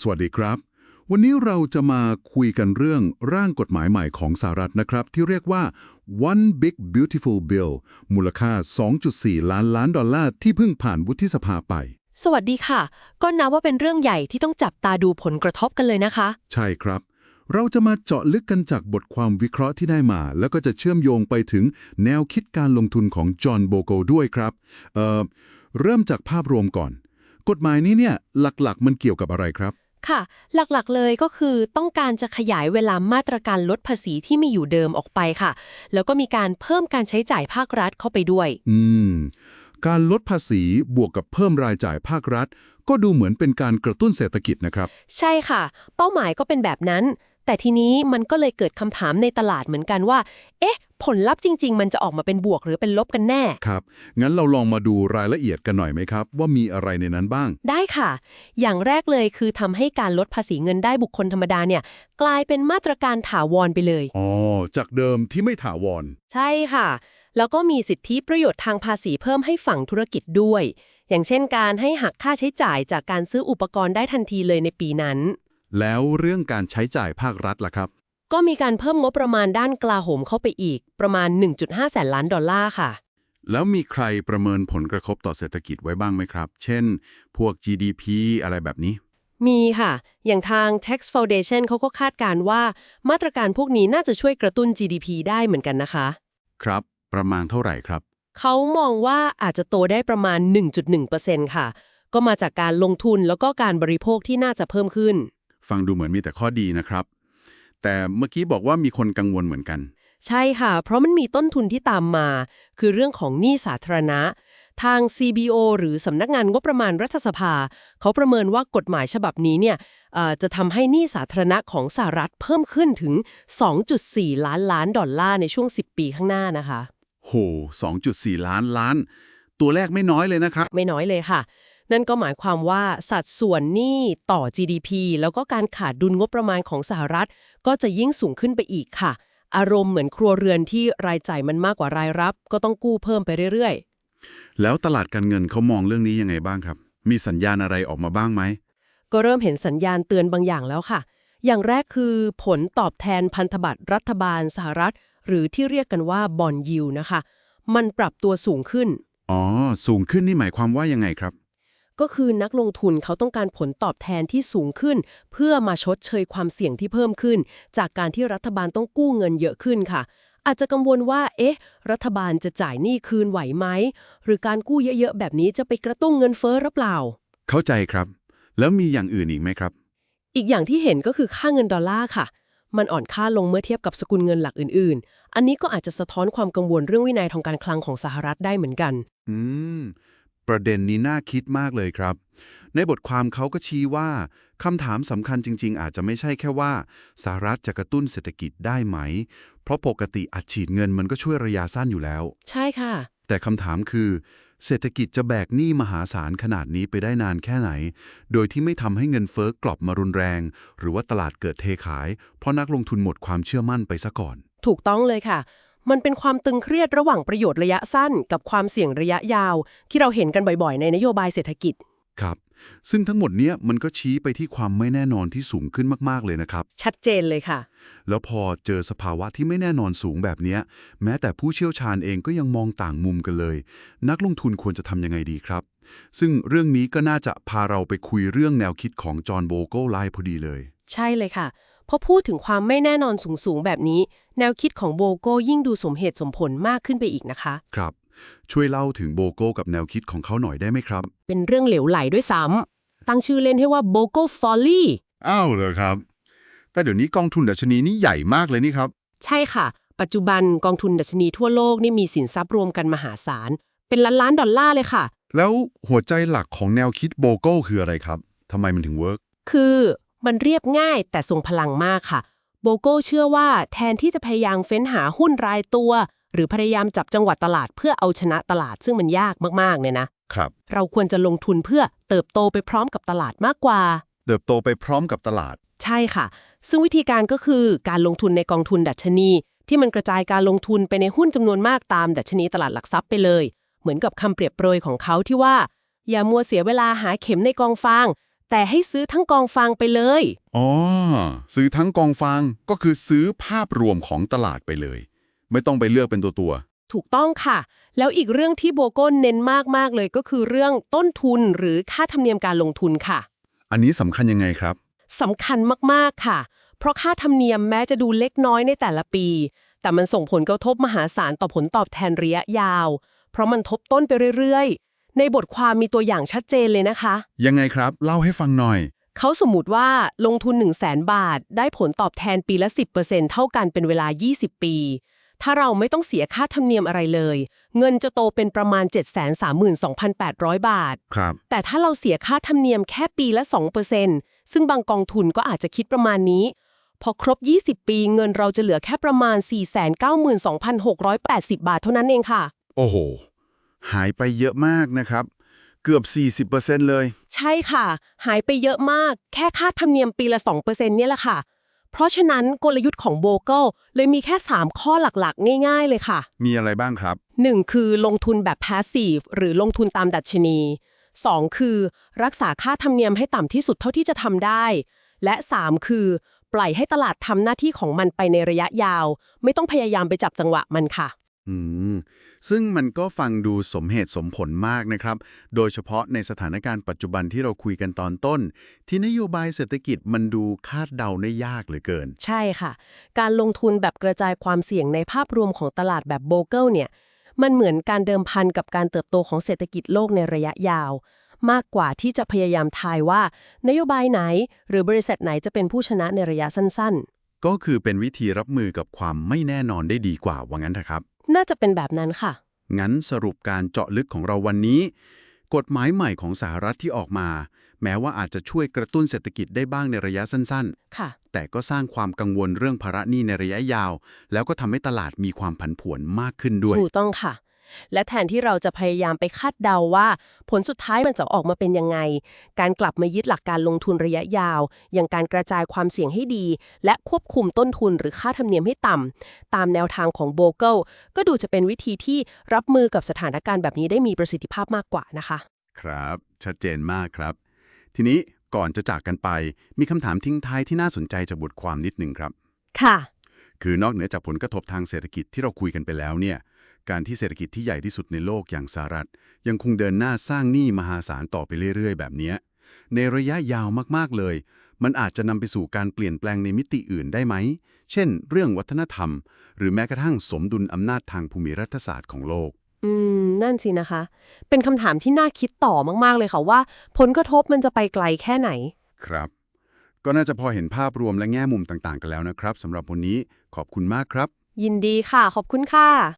สวัสดีครับ วันนี้เราจะมาคุยกันเรื่องร่างกฎหมายใหม่ของสหรัฐนะครับ ที่เรียกว่า One Big Beautiful Bill มูลค่า 2.4 ล้านล้านดอลลาร์ที่เพิ่งผ่านวุฒิสภาไป สวัสดีค่ะ ก็นับว่าเป็นเรื่องใหญ่ที่ต้องจับตาดูผลกระทบกันเลยนะคะ ใช่ครับ เราจะมาเจาะลึกกันจากบทความวิเคราะห์ที่ได้มา แล้วก็จะเชื่อมโยงไปถึงแนวคิดการลงทุนของจอห์นโบโกด้วยครับเอ่อเริ่มจากภาพรวมก่อน กฎหมายนี้เนี่ยหลักๆ มันเกี่ยวกับอะไรครับ ค่ะ หลักๆเลยก็คือต้องการจะขยายเวลามาตรการลดภาษีที่มีอยู่เดิมออกไปค่ะ แล้วก็มีการเพิ่มการใช้จ่ายภาครัฐเข้าไปด้วย อืม การลดภาษีบวกกับเพิ่มรายจ่ายภาครัฐ ก็ดูเหมือนเป็นการกระตุ้นเศรษฐกิจนะครับ ใช่ค่ะ เป้าหมายก็เป็นแบบนั้น แต่ทีนี้มันก็เลยเกิดคำถามในตลาดเหมือนกันว่า เอ๊ะ ผลลัพธ์จริง ๆ มันจะออกมาเป็นบวกหรือเป็นลบกันแน่ ครับ งั้นเราลองมาดูรายละเอียดกันหน่อยไหมครับ ว่ามีอะไรในนั้นบ้าง ได้ค่ะ อย่างแรกเลยคือทำให้การลดภาษีเงินได้บุคคลธรรมดาเนี่ย กลายเป็นมาตรการถาวรไปเลย อ๋อ จากเดิมที่ไม่ถาวร ใช่ค่ะ แล้วก็มีสิทธิประโยชน์ทางภาษีเพิ่มให้ฝั่งธุรกิจด้วย อย่างเช่น การให้หักค่าใช้จ่ายจากการซื้ออุปกรณ์ได้ทันทีเลยในปีนั้น แล้วเรื่องการใช้จ่ายภาครัฐล่ะครับ ก็มีการเพิ่มงบประมาณด้านกลาโหมเข้าไปอีก ประมาณ 1.5 แสนล้านดอลลาร์ค่ะ แล้วมีใครประเมินผลกระทบต่อเศรษฐกิจไว้บ้างไหมครับ เช่น พวก GDP อะไรแบบนี้ มีค่ะ อย่างทาง Tax Foundation เขาก็คาดการณ์ว่า มาตรการพวกนี้น่าจะช่วยกระตุ้น GDP ได้เหมือนกันนะคะ ครับ ประมาณเท่าไหร่ครับ เขามองว่าอาจจะโตได้ประมาณ 1.1%ค่ะ ก็มาจากการลงทุนแล้วก็การบริโภคที่น่าจะเพิ่มขึ้น ฟังดูเหมือนมีแต่ข้อดีนะครับ แต่เมื่อกี้บอกว่ามีคนกังวลเหมือนกัน ใช่ค่ะ เพราะมันมีต้นทุนที่ตามมา คือเรื่องของหนี้สาธารณะ ทาง CBO หรือสำนักงานงบประมาณรัฐสภา เขาประเมินว่ากฎหมายฉบับนี้เนี่ยเอ่อจะทำให้หนี้สาธารณะของสหรัฐเพิ่มขึ้นถึง 2.4 ล้านล้านดอลลาร์ในช่วง 10 ปีข้างหน้านะคะ โห 2.4 ล้านล้าน ตัวแรกไม่น้อยเลยนะครับ ไม่น้อยเลยค่ะ นั่นก็หมายความว่าสัดส่วนหนี้ต่อ GDP แล้วก็การขาดดุลงบประมาณของสหรัฐ ก็จะยิ่งสูงขึ้นไปอีกค่ะ อารมณ์เหมือนครัวเรือนที่รายจ่ายมันมากกว่ารายรับ ก็ต้องกู้เพิ่มไปเรื่อยแล้วตลาดการเงินเขามองเรื่องนี้ยังไงบ้างครับ มีสัญญาณอะไรออกมาบ้างไหมๆก็เริ่มเห็นสัญญาณเตือนบางอย่างแล้วค่ะ อย่างแรกคือผลตอบแทนพันธบัตรรัฐบาลสหรัฐ หรือที่เรียกกันว่าบอนยิวนะคะ มันปรับตัวสูงขึ้น อ๋อ สูงขึ้นนี่หมายความว่ายังไงครับ ก็คือนักลงทุนเขาต้องการผลตอบแทนที่สูงขึ้น เพื่อมาชดเชยความเสี่ยงที่เพิ่มขึ้น จากการที่รัฐบาลต้องกู้เงินเยอะขึ้นค่ะ อาจจะกังวลว่า เอ๊ะ รัฐบาลจะจ่ายหนี้คืนไหวไหม หรือการกู้เยอะๆแบบนี้จะไปกระตุ้นเงินเฟ้อหรือเปล่า เข้าใจครับ แล้วมีอย่างอื่นอีกไหมครับ อีกอย่างที่เห็นก็คือค่าเงินดอลลาร์ค่ะ มันอ่อนค่าลงเมื่อเทียบกับสกุลเงินหลักอื่น ๆ อันนี้ก็อาจจะสะท้อนความกังวลเรื่องวินัยทางการคลังของสหรัฐได้เหมือนกัน อืม ประเด็นนี้น่าคิดมากเลยครับ ในบทความเขาก็ชี้ว่าคำถามสำคัญจริง ๆ อาจจะไม่ใช่แค่ว่าสหรัฐจะกระตุ้นเศรษฐกิจได้ไหม เพราะปกติอัดฉีดเงินมันก็ช่วยระยะสั้นอยู่แล้ว ใช่ค่ะ แต่คำถามคือ เศรษฐกิจจะแบกหนี้มหาศาลขนาดนี้ไปได้นานแค่ไหน โดยที่ไม่ทำให้เงินเฟ้อกลับมารุนแรง หรือว่าตลาดเกิดเทขาย เพราะนักลงทุนหมดความเชื่อมั่นไปซะก่อน ถูกต้องเลยค่ะ มันเป็นความตึงเครียดระหว่างประโยชน์ระยะสั้น กับความเสี่ยงระยะยาว ที่เราเห็นกันบ่อยๆ ในนโยบายเศรษฐกิจ ครับ ซึ่งทั้งหมดเนี้ยมันก็ชี้ไปที่ความไม่แน่นอนที่สูงขึ้นมากๆเลยนะครับ ชัดเจนเลยค่ะ แล้วพอเจอสภาวะที่ไม่แน่นอนสูงแบบเนี้ยแม้แต่ผู้เชี่ยวชาญเองก็ยังมองต่างมุมกันเลย นักลงทุนควรจะทำยังไงดีครับ ซึ่งเรื่องนี้ก็น่าจะพาเราไปคุยเรื่องแนวคิดของจอห์นโบโกไลพอดีเลย ใช่เลยค่ะ พอพูดถึงความไม่แน่นอนสูงๆ แบบนี้ แนวคิดของโบโก้ยิ่งดูสมเหตุสมผลมากขึ้นไปอีกนะคะ ครับ ช่วยเล่าถึงโบโกกับแนวคิดของเขาหน่อยได้ไหมครับ เป็นเรื่องเหลวไหลด้วยซ้ำตั้งชื่อเล่นให้ว่าโบโก้ฟอลลี่อ้าวเหรอครับ แต่เดี๋ยวนี้กองทุนดัชนีนี่ใหญ่มากเลยนี่ครับ ใช่ค่ะ ปัจจุบันกองทุนดัชนีทั่วโลกนี่มีสินทรัพย์รวมกันมหาศาล เป็นล้านล้านๆดอลลาร์เลยค่ะ แล้วหัวใจหลักของแนวคิดโบโกคืออะไรครับทำไมมันถึงเวิร์กคือ มันเรียบง่ายแต่ทรงพลังมากค่ะ โบโก้เชื่อว่าแทนที่จะพยายามเฟ้นหาหุ้นรายตัว หรือพยายามจับจังหวัดตลาดเพื่อเอาชนะตลาดซึ่งมันยากมากๆเนี่ยนะครับ เราควรจะลงทุนเพื่อเติบโตไปพร้อมกับตลาดมากกว่า เติบโตไปพร้อมกับตลาด ใช่ค่ะ ซึ่งวิธีการก็คือการลงทุนในกองทุนดัชนี ที่มันกระจายการลงทุนไปในหุ้นจำนวนมากตามดัชนีตลาดหลักทรัพย์ไปเลย เหมือนกับคำเปรียบเปรยของเขาที่ว่า อย่ามัวเสียเวลาหาเข็มในกองฟาง แต่ให้ซื้อทั้งกองฟางไปเลย อ๋อ ซื้อทั้งกองฟางก็คือซื้อภาพรวมของตลาดไปเลย ไม่ต้องไปเลือกเป็นตัวตัว ถูกต้องค่ะ แล้วอีกเรื่องที่โบโก้เน้นมากๆเลยก็คือเรื่องต้นทุนหรือค่าธรรมเนียมการลงทุนค่ะๆอันนี้สำคัญยังไงครับสำคัญมากๆค่ะ เพราะค่าธรรมเนียมแม้จะดูเล็กน้อยในแต่ละปี แต่มันส่งผลกระทบมหาศาลต่อผลตอบแทนระยะยาว เพราะมันทบต้นไปเรื่อยๆ ในบทความมีตัวอย่างชัดเจนเลยนะคะ ยังไงครับ เล่าให้ฟังหน่อย เขาสมมติว่าลงทุน 1 0 0 0 0แบาท ได้ผลตอบแทนปีละ 10%เท่ากันเป็นเวลา 20 ปี ถ้าเราไม่ต้องเสียค่าธรรมเนียมอะไรเลย เงินจะโตเป็นประมาณ 732,800 บาท ครับ แต่ถ้าเราเสียค่าธรรมเนียมแค่ปีละ 2%ซึ่งบางกองทุนก็อาจจะคิดประมาณนี้ พอครบ 20 ปีเงินเราจะเหลือแค่ประมาณ 492,680 บาทเท่านั้นเองค่ะ โอ้โห หายไปเยอะมากนะครับ เกือบ 40%เลย ใช่ค่ะ หายไปเยอะมาก แค่ค่าธรรมเนียมปีละ 2%เนี่ยแหละค่ะ เพราะฉะนั้นกลยุทธ์ของโบเกิลเลยมีแค่ 3 ข้อหลักๆ ง่ายๆเลยค่ะ มีอะไรบ้างครับ 1. คือลงทุนแบบ passive หรือลงทุนตามดัชนี 2. คือ รักษาค่าธรรมเนียมให้ต่ำที่สุดเท่าที่จะทำได้ และ 3. คือ ปล่อยให้ตลาดทำหน้าที่ของมันไปในระยะยาว ไม่ต้องพยายามไปจับจังหวะมันค่ะ อืม ซึ่งมันก็ฟังดูสมเหตุสมผลมากนะครับ โดยเฉพาะในสถานการณ์ปัจจุบันที่เราคุยกันตอนต้น ที่นโยบายเศรษฐกิจมันดูคาดเดาได้ยากเหลือเกิน ใช่ค่ะ การลงทุนแบบกระจายความเสี่ยงในภาพรวมของตลาดแบบโบเกิลเนี่ย มันเหมือนการเดิมพันกับการเติบโตของเศรษฐกิจโลกในระยะยาว มากกว่าที่จะพยายามทายว่า นโยบายไหน หรือบริษัทไหนจะเป็นผู้ชนะในระยะสั้นก็คือเป็นวิธีรับมือกับความไม่แน่นอนได้ดีกว่าว่างั้นเถอะครับๆ น่าจะเป็นแบบนั้นค่ะ งั้นสรุปการเจาะลึกของเราวันนี้ กฎหมายใหม่ของสหรัฐที่ออกมา แม้ว่าอาจจะช่วยกระตุ้นเศรษฐกิจได้บ้างในระยะสั้นค่ะๆแต่ก็สร้างความกังวลเรื่องภาระหนี้ในระยะยาว แล้วก็ทำให้ตลาดมีความผันผวนมากขึ้นด้วย ถูกต้องค่ะ และแทนที่เราจะพยายามไปคาดเดาว่า ผลสุดท้ายมันจะออกมาเป็นยังไง การกลับมายึดหลักการลงทุนระยะยาว อย่างการกระจายความเสี่ยงให้ดี และควบคุมต้นทุนหรือค่าธรรมเนียมให้ต่ำตามแนวทางของโบเกิลก็ดูจะเป็นวิธีที่รับมือกับสถานการณ์แบบนี้ได้มีประสิทธิภาพมากกว่านะคะ ครับ ชัดเจนมากครับ ทีนี้ก่อนจะจากกันไป มีคำถามทิ้งท้ายที่น่าสนใจจากบทความนิดหนึ่งครับ ค่ะ คือนอกเหนือจากผลกระทบทางเศรษฐกิจที่เราคุยกันไปแล้วเนี่ย การที่เศรษฐกิจที่ใหญ่ที่สุดในโลกอย่างสหรัฐ ยังคงเดินหน้าสร้างหนี้มหาศาลต่อไปเรื่อย ๆ แบบเนี้ยในระยะยาวมากๆเลย มันอาจจะนำไปสู่การเปลี่ยนแปลงในมิติอื่นได้ไหม เช่น เรื่องวัฒนธรรม หรือแม้กระทั่งสมดุลอำนาจทางภูมิรัฐศาสตร์ของโลก อืม นั่นสินะคะ เป็นคำถามที่น่าคิดต่อมาก ๆ เลยค่ะว่า ผลกระทบมันจะไปไกลแค่ไหน ครับ ก็น่าจะพอเห็นภาพรวมและแง่มุมต่างๆ กันแล้วนะครับสำหรับวันนี้ขอบคุณมากครับ ยินดีค่ะ ขอบคุณค่ะ